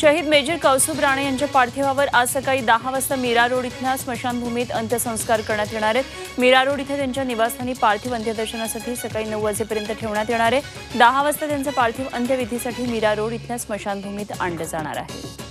शहीद मेजर कौसुब राणे यांच्या पार्थिवावर आज सकाळी दहा वाजता मीरा रोड इथल्या स्मशानभूमीत अंत्यसंस्कार करण्यात येणार आहेत. मीरा रोड इथे त्यांच्या निवासस्थानी पार्थिव अंत्यदर्शनासाठी सकाळी नऊ वाजेपर्यंत ठेवण्यात येणार आहे. दहा वाजता त्यांचं पार्थिव अंत्यविधीसाठी मीरा रोड इथल्या स्मशानभूमीत आणलं जाणार आहे.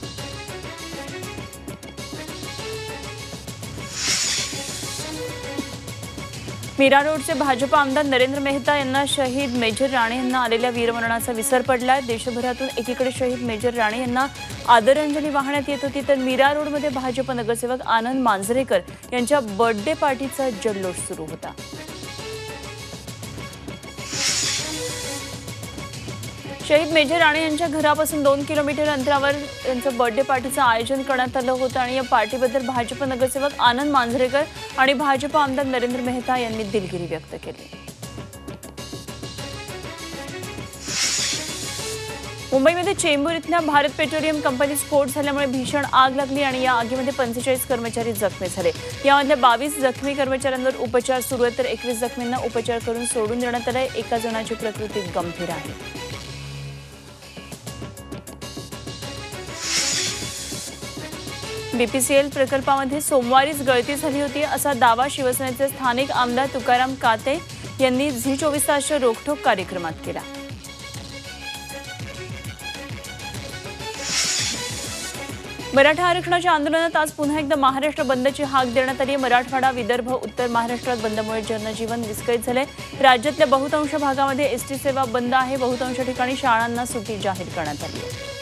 मीरा रोडचे भाजप आमदार नरेंद्र मेहता यांना शहीद मेजर राणे यांना आलेल्या वीरमरणाचा विसर पडलाय. देशभरातून एकीकडे शहीद मेजर राणे यांना आदरांजली वाहण्यात येत होती तर मीरा रोडमध्ये भाजप नगरसेवक आनंद मांजरेकर यांच्या बर्थडे पार्टीचा जल्लोष सुरू होता. शहीद मेजर राणे यांच्या घरापासून दोन किलोमीटर अंतरावर त्यांचं बर्थडे पार्टीचं आयोजन करण्यात आलं होतं आणि या पार्टीबद्दल भाजप नगरसेवक आनंद मांजरेकर आणि भाजप आमदार नरेंद्र मेहता यांनी दिलगिरी व्यक्त केली. मुंबईमध्ये चेंबूर इथल्या भारत पेट्रोलियम कंपनी स्फोट झाल्यामुळे भीषण आग लागली आणि या आगीमध्ये पंचेचाळीस कर्मचारी जखमी झाले. यामधल्या बावीस जखमी कर्मचाऱ्यांवर उपचार सुरू आहेत तर एकवीस जखमींना उपचार करून सोडून देण्यात आलंय. एका जणाची प्रकृती गंभीर आहे. बीपीसीएल प्रकल्पामध्ये सोमवारीच गळती झाली होती असा दावा शिवसेनेचे स्थानिक आमदार तुकाराम काते यांनी झी चोवीस तासच्या रोखोक कार्यक्रमात केला. मराठा आरक्षणाच्या आंदोलनात आज पुन्हा एकदा महाराष्ट्र बंदची हाक देण्यात आली. मराठवाडा विदर्भ उत्तर महाराष्ट्रात बंदमुळे जनजीवन विस्कळीत झाले राज्यातल्या बहुतांश भागामध्ये एसटी सेवा बंद आहे. बहुतांश ठिकाणी शाळांना सुट्टी जाहीर करण्यात आली आहे.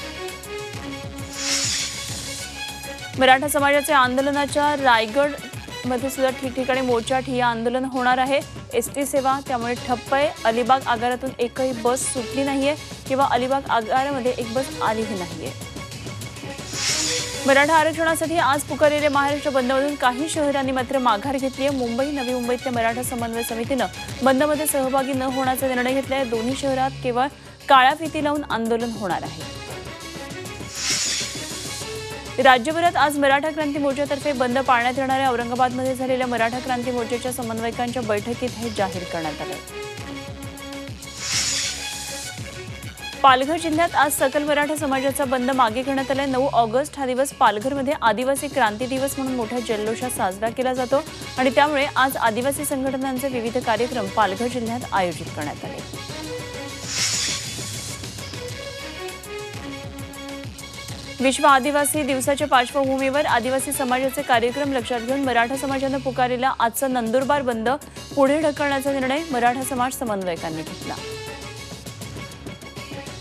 मराठा समाजाच्या आंदोलनाच्या रायगडमध्ये सुद्धा ठिकठिकाणी मोर्चा ठिया आंदोलन होणार आहे. एस टी सेवा त्यामुळे ठप्प आहे. अलिबाग आगारातून एकही बस सुटली नाहीये किंवा अलिबाग आगारामध्ये एक बस आलीही नाहीये. मराठा आरक्षणासाठी आज पुकारलेल्या महाराष्ट्र बंदमधून काही शहरांनी मात्र माघार घेतली आहे मुंबई नवी मुंबईतल्या मराठा समन्वय समितीनं बंदमध्ये सहभागी न होण्याचा निर्णय घेतला आहे दोन्ही शहरात केवळ काळ्या फिती लावून आंदोलन होणार आहे. राज्यभरात आज मराठा क्रांती मोर्चातर्फे बंद पाळण्यात येणाऱ्या औरंगाबादमध्ये झालेल्या मराठा क्रांती मोर्चाच्या समन्वयकांच्या बैठकीत हे जाहीर करण्यात आलं. पालघर जिल्ह्यात आज सकल मराठा समाजाचा बंद मागे घेण्यात आलाय. नऊ ऑगस्ट हा दिवस पालघरमध्ये आदिवासी क्रांती दिवस म्हणून मोठ्या जल्लोषात साजरा केला जातो आणि त्यामुळे आज आदिवासी संघटनांचे विविध कार्यक्रम पालघर जिल्ह्यात आयोजित करण्यात आले. विश्व आदिवासी दिवसाच्या पार्श्वभूमीवर आदिवासी समाजाचे कार्यक्रम लक्षात घेऊन मराठा समाजानं पुकारलेला आजचा नंदुरबार बंद पुढे ढकलण्याचा निर्णय मराठा समाज समन्वयकांनी घेतला.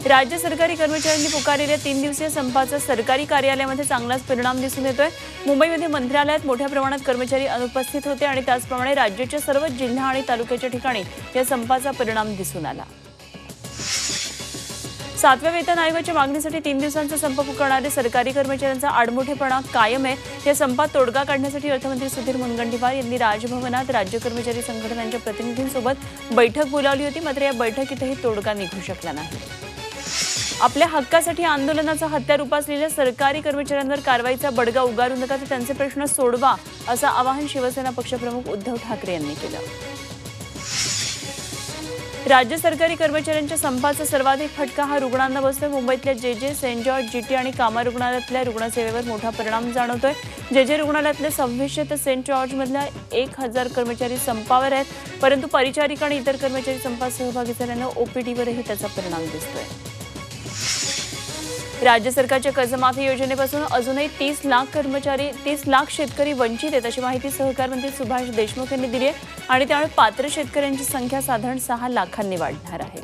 राज्य सरकारी कर्मचाऱ्यांनी पुकारलेल्या तीन दिवसीय संपाचा सरकारी कार्यालयामध्ये चांगलाच परिणाम दिसून येतोय. मुंबईमध्ये मंत्रालयात मोठ्या प्रमाणात कर्मचारी अनुपस्थित होते आणि त्याचप्रमाणे राज्याच्या सर्व जिल्हा आणि तालुक्याच्या ठिकाणी या संपाचा परिणाम दिसून आला. सातव्या वेतन आयोगाच्या मागणीसाठी तीन दिवसांचा संप पुकारणारे सरकारी कर्मचाऱ्यांचा आडमुठेपणा कायम आहे. या संपात तोडगा काढण्यासाठी अर्थमंत्री सुधीर मुनगंटीवार यांनी राजभवनात राज्य कर्मचारी संघटनांच्या प्रतिनिधींसोबत बैठक बोलावली होती. मात्र या बैठकीतही तोडगा निघू शकला नाही. आपल्या हक्कासाठी आंदोलनाचा हत्यार उपासलेल्या सरकारी कर्मचाऱ्यांवर कारवाईचा बडगा उगारू नका तर त्यांचे प्रश्न सोडवा असं आवाहन शिवसेना पक्षप्रमुख उद्धव ठाकरे यांनी केलं. राज्य सरकारी कर्मचाऱ्यांच्या संपाचा सर्वाधिक फटका हा रुग्णांना बसतोय. मुंबईतल्या जे जे सेंट जॉर्ज जीटी आणि कामा रुग्णालयातल्या रुग्णसेवेवर मोठा परिणाम जाणवतोय. जे जे रुग्णालयातले सव्वीसशे तर सेंट जॉर्जमधल्या एक हजार कर्मचारी संपावर आहेत. परंतु परिचारिका आणि इतर कर्मचारी संपात सहभागी झाल्यानं ओपीडीवरही त्याचा परिणाम दिसतोय. राज्य सरकारच्या कर्जमाफी योजनेपासून अजूनही तीस लाख कर्मचारी तीस लाख शेतकरी वंचित आहेत अशी माहिती सहकार मंत्री सुभाष देशमुख यांनी दिली आहे. आणि त्यामुळे पात्र शेतकऱ्यांची संख्या साधारण सहा लाखांनी वाढणार आहे.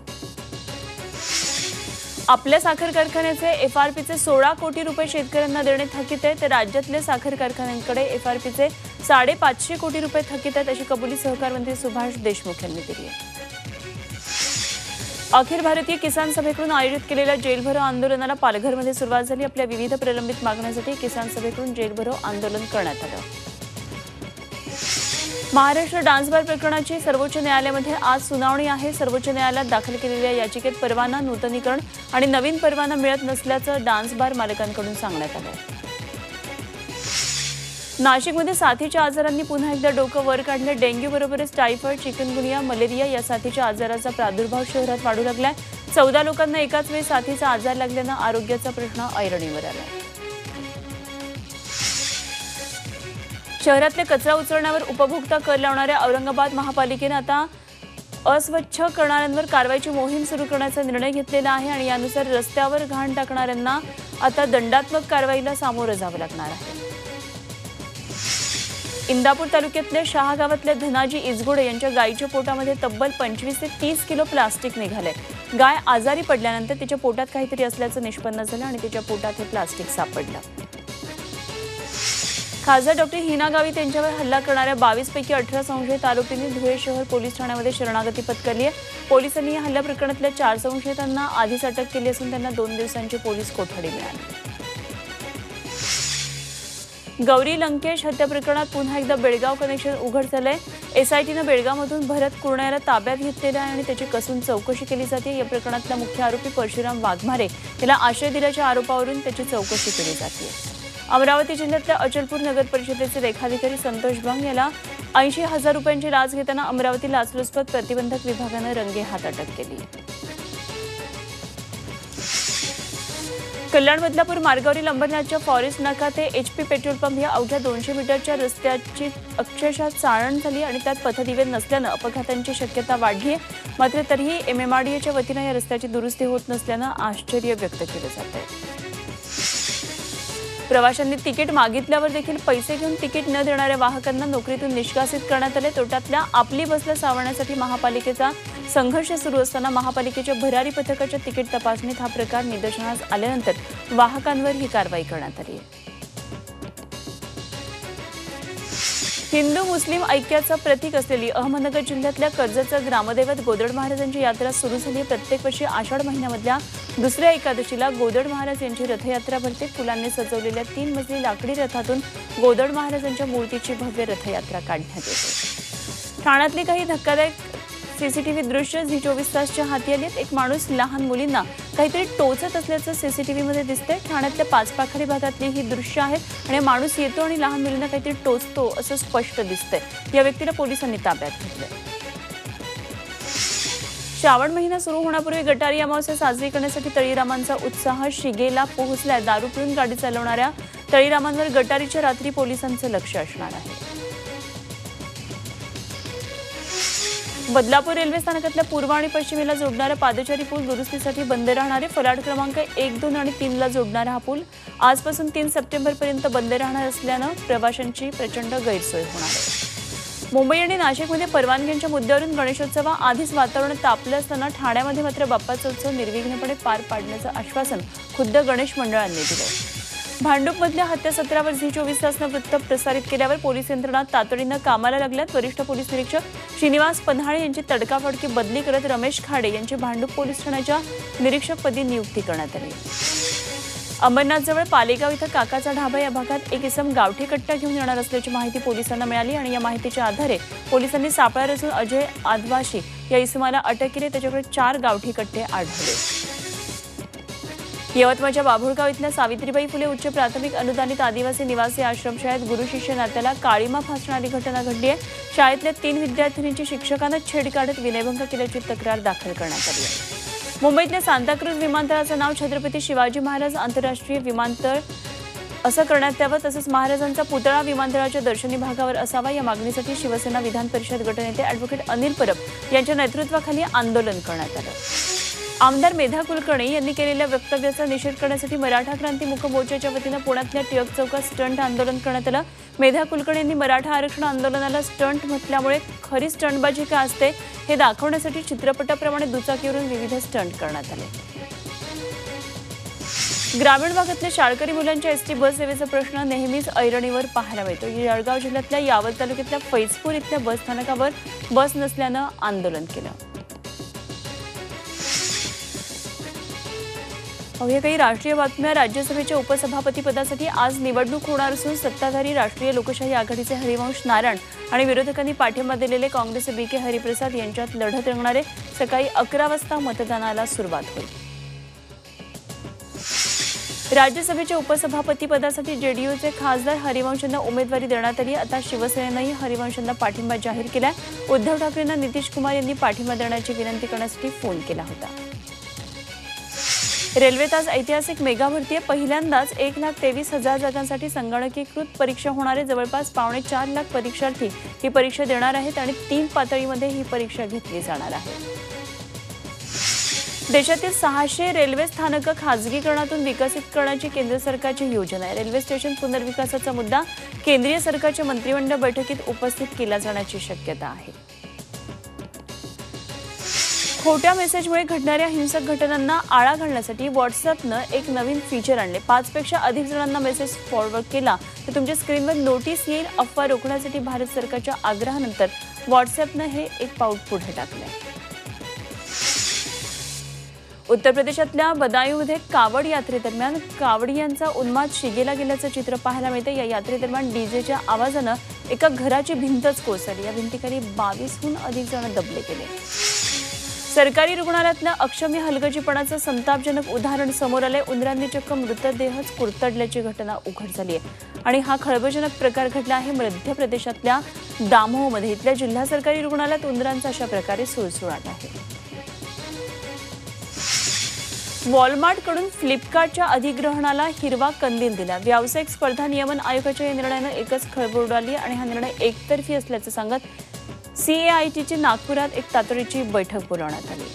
आपल्या साखर कारखान्याचे एफ आर पीचे सोळा कोटी रुपये शेतकऱ्यांना देणे थकीत आहे तर राज्यातल्या साखर कारखान्यांकडे एफ आर पीचे साडेपाचशे कोटी रुपये थकीत आहेत अशी कबुली सहकार मंत्री सुभाष देशमुख यांनी दिली आहे. अखिल भारतीय किसान सभेकडून आयोजित केलेल्या जेलभरो आंदोलनाला पालघरमध्ये सुरुवात झाली. आपल्या विविध प्रलंबित मागण्यांसाठी किसान सभेकडून जेलभरो आंदोलन करण्यात आलं. महाराष्ट्र डान्स बार प्रकरणाची सर्वोच्च न्यायालयामध्ये आज सुनावणी आहे. सर्वोच्च न्यायालयात दाखल केलेल्या याचिकेत परवाना नूतनीकरण आणि नवीन परवाना मिळत नसल्याचं डान्स बार मालकांकडून सांगण्यात आलं नाशिकमध्ये साथीच्या आजारांनी पुन्हा एकदा डोकं वर काढलं. डेंग्यू बरोबरच टायफॉइड चिकनगुनिया मलेरिया या साथीच्या आजाराचा प्रादुर्भाव शहरात वाढू लागलाय. चौदा लोकांना एकाच वेळी साथीचा आजार लागल्यानं आरोग्याचा प्रश्न ऐरणीवर आला शहरातले कचरा उचलण्यावर उपभोक्ता कर लावणाऱ्या औरंगाबाद महापालिकेनं आता अस्वच्छ करणाऱ्यांवर कारवाईची मोहीम सुरू करण्याचा निर्णय घेतलेला आहे आणि यानुसार रस्त्यावर घाण टाकणाऱ्यांना आता दंडात्मक कारवाईला सामोरं जावं लागणार आहे. इंदापूर तालुक्यातल्या शहा गावातल्या धनाजी इजगुडे यांच्या गायीच्या पोटामध्ये तब्बल पंचवीस ते तीस किलो प्लास्टिक निघालंय गाय आजारी पडल्यानंतर तिच्या पोटात काहीतरी असल्याचं निष्पन्न झालं आणि तिच्या पोटात हे प्लास्टिक सापडलं. खासदार डॉक्टर हिना गावित यांच्यावर हल्ला करणाऱ्या बावीस पैकी अठरा संशयित आरोपींनी धुळे शहर पोलीस ठाण्यामध्ये शरणागती पत्करली आहे. पोलिसांनी या हल्ला प्रकरणातल्या चार संशयितांना आधीच अटक केली असून त्यांना दोन दिवसांची पोलीस कोठडी मिळाली. गौरी लंकेश हत्या प्रकरणात पुन्हा एकदा बेळगाव कनेक्शन उघड झालंय. एसआयटीनं बेळगावमधून भरत कुरण्याला ताब्यात घेतलेलं आहे आणि त्याची कसून चौकशी केली जाते. या प्रकरणातला मुख्य आरोपी परशुराम वाघमारे. याला आश्रय दिल्याच्या आरोपावरून त्याची चौकशी केली जाते. अमरावती जिल्ह्यातल्या अचलपूर नगर परिषदेचे लेखाधिकारी संतोष बंग याला ऐंशी हजार रुपयांची लाच घेताना अमरावती लाचलुचपत प्रतिबंधक विभागानं रंगेहात अटक केली. कल्याण बदलापूर मार्गावरील अंबरनाथच्या फॉरेस्ट नाका ते एच पी पेट्रोल पंप या अवघ्या दोनशे मीटरच्या रस्त्याची अक्षरशः चाळण झाली आणि त्यात पथदिवे नसल्यानं अपघातांची शक्यता वाढली आहे मात्र तरीही एमएमआरडीएच्या वतीनं या रस्त्याची दुरुस्ती होत नसल्यानं आश्चर्य व्यक्त केलं जात आहे प्रवाशांनी तिकीट मागितल्यावर देखील पैसे घेऊन तिकीट न देणाऱ्या वाहकांना नोकरीतून निष्कासित करण्यात आले. तोट्यातल्या आपली बसला सावरण्यासाठी महापालिकेचा संघर्ष सुरू असताना महापालिकेच्या भरारी पथकाच्या तिकीट तपासणीत हा प्रकार निदर्शनास आल्यानंतर वाहकांवर ही कारवाई करण्यात आली आहे. हिंदू मुस्लिम ऐक्याचं प्रतीक असलेली अहमदनगर जिल्ह्यातल्या कर्जतचं ग्रामदैवत गोदड महाराजांची यात्रा सुरू झाली. आहे. प्रत्येक वर्षी आषाढ महिन्यामधल्या दुसऱ्या एकादशीला गोदड महाराज यांची रथयात्रा भरते. फुलांनी सजवलेल्या तीन मजली लाकडी रथातून गोदड महाराजांच्या मूर्तीची भव्य रथयात्रा काढण्यात येते. ठाण्यातली काही धक्कादायक सीसीटीव्ही दृश्य झी चोवीस तासच्या हाती आली आहेत. एक माणूस लहान मुलींना काहीतरी टोचत असल्याचं सीसीटीव्हीमध्ये दिसतंय. ठाण्यातल्या पाचपाखरी भागातली ही दृश्य आहेत आणि माणूस येतो आणि लहान मुलींना काहीतरी टोचतो असं स्पष्ट दिसतंय. या व्यक्तीला पोलिसांनी ताब्यात घेतलंय. श्रावण महिना सुरू होण्यापूर्वी गटारी अमावस्या साजरी करण्यासाठी तळीरामांचा उत्साह शिगेला पोहोचलाय. दारू पिऊन गाडी चालवणाऱ्या तळीरामांवर गटारीच्या रात्री पोलिसांचं लक्ष असणार आहे. बदलापूर रेल्वे स्थानकातल्या पूर्व आणि पश्चिमेला जोडणारा पादचारी पूल दुरुस्तीसाठी बंद राहणारे फलाट क्रमांक एक दोन आणि तीनला जोडणारा हा पूल आजपासून तीन सप्टेंबरपर्यंत बंद राहणार असल्यानं प्रवाशांची प्रचंड गैरसोय होणार आहे. मुंबई आणि नाशिकमध्ये परवानग्यांच्या मुद्द्यावरून गणेशोत्सवा आधीच वातावरण तापलं असताना ठाण्यामध्ये मात्र बाप्पाचा उत्सव निर्विघ्नपणे पार पाडण्याचं आश्वासन खुद्द गणेश मंडळांनी दिलं. भांडूपमधल्या हत्या सत्रावर झी चोवीस तासनं वृत्त प्रसारित केल्यावर पोलीस यंत्रणा तातडीनं कामाला लागल्यात. वरिष्ठ पोलीस निरीक्षक श्रीनिवास पन्हाळे यांची तडकाफडकी बदली करत रमेश खाडे यांची भांडूप पोलीस ठाण्याच्या निरीक्षकपदी नियुक्ती करण्यात आली. अंबरनाथजवळ पालेगाव इथं काकाचा ढाबा या भागात एक इसम गावठी कट्टा घेऊन येणार असल्याची माहिती पोलिसांना मिळाली आणि या माहितीच्या आधारे पोलिसांनी सापळा रचून अजय आदवाशी या इसमाला अटक केली. त्याच्याकडे चार गावठी कट्टे आढळले. यवतमाळच्या बाभुळगाव इथल्या सावित्रीबाई फुले उच्च प्राथमिक अनुदानित आदिवासी निवासी आश्रमशाळेत गुरु शिष्य नात्याला काळीमा फासणारी घटना घडली आहे. शाळेतल्या तीन विद्यार्थिनींची शिक्षकानं छेड काढत विनयभंग केल्याची तक्रार दाखल करण्यात आली आहे. मुंबईतल्या सांताक्रूज विमानतळाचं नाव छत्रपती शिवाजी महाराज आंतरराष्ट्रीय विमानतळ असं करण्यात यावं तसंच महाराजांचा पुतळा विमानतळाच्या दर्शनी भागावर असावा या मागणीसाठी शिवसेना विधान परिषद गटनेते अॅडव्होकेट अनिल परब यांच्या नेतृत्वाखाली आंदोलन करण्यात आलं. आमदार मेधा कुलकर्णी यांनी केलेल्या वक्तव्याचा निषेध करण्यासाठी मराठा क्रांती मुख मोर्चाच्या वतीनं पुण्यातल्या टिळक चौकात स्टंट आंदोलन करण्यात आलं. मेधा कुलकर्णी यांनी मराठा आरक्षण आंदोलनाला स्टंट म्हटल्यामुळे खरी स्टंटबाजी का असते हे दाखवण्यासाठी चित्रपटाप्रमाणे दुचाकीवरून विविध स्टंट करण्यात आले. ग्रामीण भागातल्या शाळकरी मुलांच्या एस टी बस सेवेचा प्रश्न नेहमीच ऐरणीवर पाहायला मिळतो. जळगाव जिल्ह्यातल्या यावत तालुक्यातल्या फैजपूर इथल्या बस स्थानकावर बस नसल्यानं आंदोलन केलं. पाहूया. काही राष्ट्रीय बातम्या. राज्यसभेच्या उपसभापती पदासाठी आज निवडणूक होणार असून सत्ताधारी राष्ट्रीय लोकशाही आघाडीचे हरिवंश नारायण आणि विरोधकांनी पाठिंबा दिलेले काँग्रेस बी के हरिप्रसाद यांच्यात लढत रंगणारे सकाळी अकरा वाजता मतदानाला सुरुवात होईल. राज्यसभेच्या उपसभापती पदासाठी जेडीयूचे खासदार हरिवंशांना उमेदवारी देण्यात आली. आता शिवसेनेनंही हरिवंशांना पाठिंबा जाहीर केला उद्धव ठाकरेंना नितीश कुमार यांनी पाठिंबा देण्याची विनंती करण्यासाठी फोन केला होता. रेल्वेत आज ऐतिहासिक मेगा आहे. पहिल्यांदाच एक लाख तेवीस हजार जागांसाठी संगणकीकृत परीक्षा होणारे जवळपास पावणे चार लाख परीक्षार्थी ही परीक्षा देणार आहेत आणि तीन पातळीमध्ये ही परीक्षा घेतली जाणार आहे. देशातील सहाशे रेल्वे स्थानकं खाजगीकरणातून विकसित करण्याची केंद्र सरकारची योजना आहे. रेल्वे स्टेशन पुनर्विकासाचा मुद्दा केंद्रीय सरकारच्या मंत्रिमंडळ बैठकीत उपस्थित केला जाण्याची शक्यता आहे. खोट्या मेसेजमुळे घडणाऱ्या हिंसक घटनांना आळा घालण्यासाठी व्हॉट्सअपनं एक नवीन फीचर आणले. पाचपेक्षा अधिक जणांना मेसेज फॉरवर्ड केला. तर तुमच्या स्क्रीनवर नोटीस येईल अफवा रोखण्यासाठी भारत सरकारच्या आग्रहानंतर व्हॉट्सअपनं हे एक पाऊल पुढे टाकलंय. उत्तर प्रदेशातल्या बदायूमध्ये कावड यात्रेदरम्यान कावडियांचा उन्माद शिगेला गेल्याचं चित्र पाहायला मिळतं या यात्रेदरम्यान डीजेच्या आवाजानं एका घराची भिंतच कोसळली. या भिंतीखाली बावीसहून अधिक जण दबले गेले. सरकारी रुग्णालयातल्या अक्षम्य हलगजीपणाचं संतापजनक उदाहरण समोर आलंय. उंदरांनी चक्क मृतदेहच कुरतडल्याची घटना उघड झाली आहे आणि हा खळबळजनक प्रकार घडला आहे मध्य प्रदेशातल्या दामोहमध्ये. इथल्या जिल्हा सरकारी रुग्णालयात उंदरांचा अशा प्रकारे सुळसुळाट आहे. वॉलमार्टकडून फ्लिपकार्टच्या अधिग्रहणाला हिरवा कंदील दिला. व्यावसायिक स्पर्धा नियमन आयोगाच्या या निर्णयानं एकच खळबळ उडाली आणि हा निर्णय एकतर्फी असल्याचं सांगत सीएआयटीची नागपुरात एक तातडीची बैठक बोलावण्यात आली.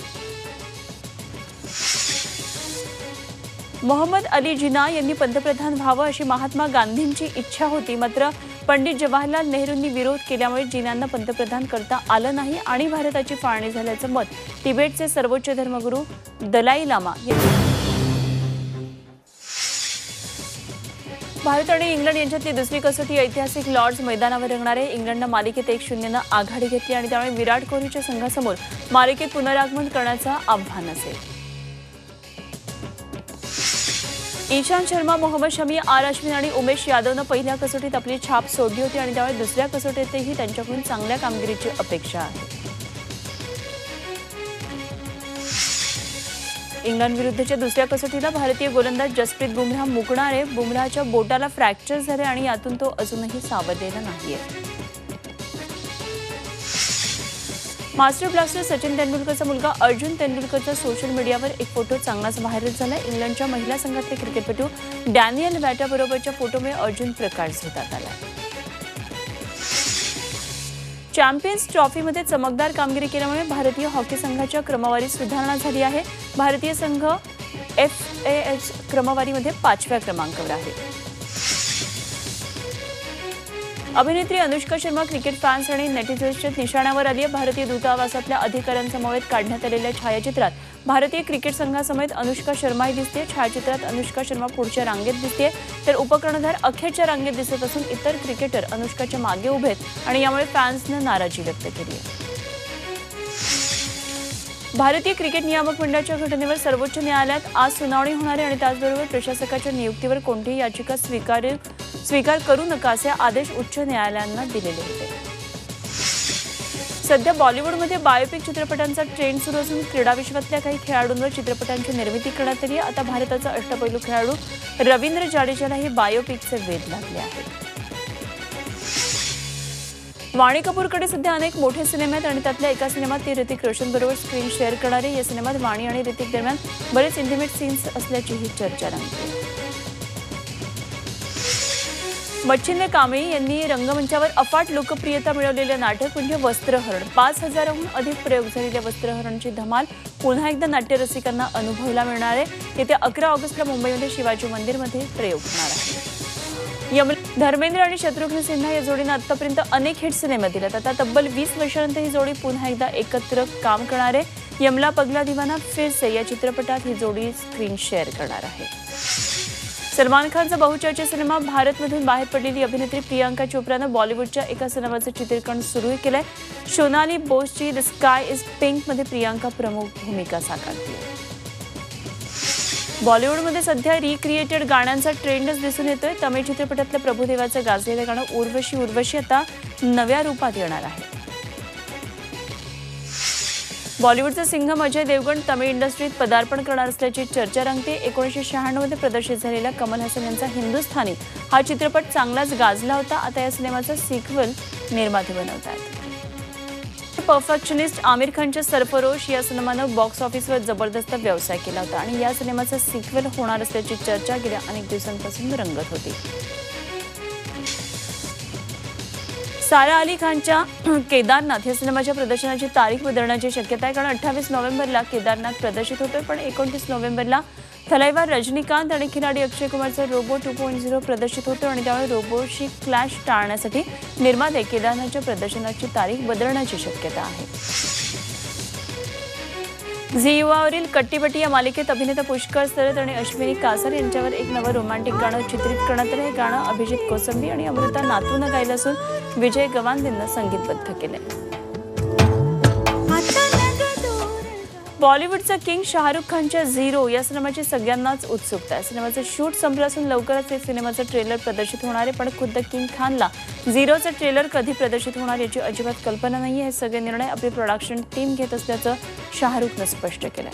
मोहम्मद अली जिना यांनी पंतप्रधान व्हावं अशी महात्मा गांधींची इच्छा होती मात्र पंडित जवाहरलाल नेहरूंनी विरोध केल्यामुळे जिनांना पंतप्रधान करता आलं नाही आणि भारताची फाळणी झाल्याचं मत तिबेटचे सर्वोच्च धर्मगुरू दलाई लामा यांनी भारत आणि इंग्लंड यांच्यातली दुसरी कसोटी ऐतिहासिक लॉर्ड्स मैदानावर रंगणार आहे. इंग्लंडनं मालिकेत एक शून्यनं आघाडी घेतली आणि त्यामुळे विराट कोहलीच्या संघासमोर मालिकेत पुनरागमन करण्याचं आव्हान असेल. ईशांत शर्मा मोहम्मद शमी आर अश्विन आणि उमेश यादवनं पहिल्या कसोटीत आपली छाप सोडली होती आणि त्यामुळे दुसऱ्या कसोटीतही त्यांच्याकडून चांगल्या कामगिरीची अपेक्षा आहे. इंग्लंड विरुद्धच्या दुसऱ्या कसोटीला भारतीय गोलंदाज जसप्रीत बुमराह मुकणार. आहे बुमराहच्या बोटाला फ्रॅक्चर झाले आणि यातून तो अजूनही सावरलेला नाहीये. मास्टर ब्लास्टर सचिन तेंडुलकरचा मुलगा अर्जुन तेंडुलकरचा सोशल मीडियावर एक फोटो चांगलाच व्हायरल झाला. इंग्लंडच्या महिला संघातले क्रिकेटपटू डॅनियल बरोबरच्या फोटोमुळे अर्जुन प्रकाश झोतात आला चॅम्पियन्स ट्रॉफीमध्ये चमकदार कामगिरी केल्यामुळे भारतीय हॉकी संघाच्या क्रमवारीत सुधारणा झाली आहे. भारतीय संघ एफ ए एच क्रमवारीमध्ये पाचव्या क्रमांकावर आहे. अभिनेत्री अनुष्का शर्मा क्रिकेट फॅन्स आणि नेटिझन्सच्या निशाण्यावर आली आहे. भारतीय दूतावासातल्या अधिकाऱ्यांसमवेत काढण्यात आलेल्या छायाचित्रात भारतीय क्रिकेट संघासमेत अनुष्का शर्माही दिसते. छायाचित्रात अनुष्का शर्मा पुढच्या रांगेत दिसते. तर उपकर्णधार अखेरच्या रांगेत दिसत असून इतर क्रिकेटर अनुष्काच्या मागे उभेत आणि यामुळे फॅन्सनं नाराजी व्यक्त केली आहे. भारतीय क्रिकेट नियामक मंडळाच्या घटनेवर सर्वोच्च न्यायालयात आज सुनावणी होणार आहे आणि त्याचबरोबर प्रशासकाच्या नियुक्तीवर कोणतीही याचिका स्वीकार स्वीकार करू नका असे आदेश उच्च न्यायालयांना दिलेले होते. सध्या बॉलिवूडमध्ये बायोपिक चित्रपटांचा ट्रेंड सुरू असून क्रीडा विश्वातल्या काही खेळाडूंवर चित्रपटांची निर्मिती करण्यात आली. आता भारताचा अष्टपैलू खेळाडू रवींद्र जाडेजालाही बायोपिकचे वेध लागले आहेत. वाणी कपूरकडे सध्या अनेक मोठे सिनेमे आहेत आणि त्यातल्या एका सिनेमात ती ऋतिक रोशन बरोबर स्क्रीन शेअर करणारे. या सिनेमात वाणी आणि ऋतिक दरम्यान बरेच इंटिमेट सीन्स असल्याचीही चर्चा रंगली मच्छिंद्र कांबळी यांनी रंगमंचावर अफाट लोकप्रियता मिळवलेलं नाटक म्हणजे वस्त्रहरण. पाच हजाराहून अधिक प्रयोग झालेल्या वस्त्रहरणची धमाल पुन्हा एकदा नाट्यरसिकांना अनुभवायला मिळणार आहे. येत्या अकरा ऑगस्टला मुंबईमध्ये शिवाजी मंदिरमध्ये प्रयोग होणार आहे. यम धर्मेंद्र आणि शत्रुघ्न सिन्हा या जोडीनं आतापर्यंत अनेक हिट सिनेमा दिल्यात आता तब्बल वीस वर्षानंतर ही जोडी पुन्हा एकदा एकत्र काम करणार आहे. यमला पगला दिवाना फिरसे या चित्रपटात ही जोडी स्क्रीन शेअर करणार आहे. सलमान खानचा बहुचर्चित सिनेमा भारतमधून बाहेर पडलेली अभिनेत्री प्रियांका चोप्रानं बॉलिवूडच्या एका सिनेमाचं चित्रीकरण सुरू केलंय. सोनाली बोसची द स्काय इज पिंकमध्ये प्रियांका प्रमुख भूमिका साकारते बॉलिवूडमध्ये सध्या रिक्रिएटेड गाण्यांचा ट्रेंडच दिसून येतोय. तमिळ चित्रपटातल्या प्रभुदेवाचं गाजलेलं गाणं उर्वशी उर्वशी आता नव्या रूपात येणार आहे. बॉलिवूडचा सिंघम अजय देवगण तमिळ इंडस्ट्रीत पदार्पण करणार असल्याची चर्चा रंगते. एकोणीसशे शहाण्णवमध्ये प्रदर्शित झालेला कमल हसन यांचा हिंदुस्थानी हा चित्रपट चांगलाच गाजला होता. आता या सिनेमाचा सिक्वल निर्माते बनवत आहेत परफेक्शनिस्ट आमिर खानच्या सर्फरोश या सिनेमानं बॉक्स ऑफिसवर जबरदस्त व्यवसाय केला होता आणि या सिनेमाचा सिक्वेल होणार असल्याची चर्चा गेल्या अनेक दिवसांपासून रंगत होती. सारा अली खानच्या केदारनाथ या सिनेमाच्या प्रदर्शनाची तारीख बदलण्याची शक्यता आहे. कारण अठ्ठावीस नोव्हेंबरला केदारनाथ प्रदर्शित होतोय. पण एकोणतीस नोव्हेंबरला थलाईवार रजनीकांत आणि खिलाडी अक्षय कुमारचा रोबो टू पॉईंट झिरो प्रदर्शित होतो आणि त्यामुळे रोबोशी क्लॅश टाळण्यासाठी निर्माते केदारनाथच्या प्रदर्शनाची तारीख बदलण्याची शक्यता आहे. झी युवावरील कट्टीबट्टी या मालिकेत अभिनेता पुष्कर सरत आणि अश्विनी कासर यांच्यावर एक नवं रोमॅन्टिक गाणं चित्रित करण्यात आलं. हे गाणं अभिजित कोसंबी आणि अमृता नातूनं गायलं असून विजय गवांदेंना संगीतबद्ध केलंय. बॉलिवूडचा किंग शाहरुख खानच्या झिरो या सिनेमाची सगळ्यांनाच उत्सुकता आहे. सिनेमाचं शूट संपलं असून लवकरच या सिनेमाचं ट्रेलर प्रदर्शित होणार आहे. पण खुद्द किंग खानला झिरोचं ट्रेलर कधी प्रदर्शित होणार याची अजिबात कल्पना नाही हे सगळे निर्णय आपली प्रोडक्शन टीम घेत असल्याचं शाहरुखनं स्पष्ट केलं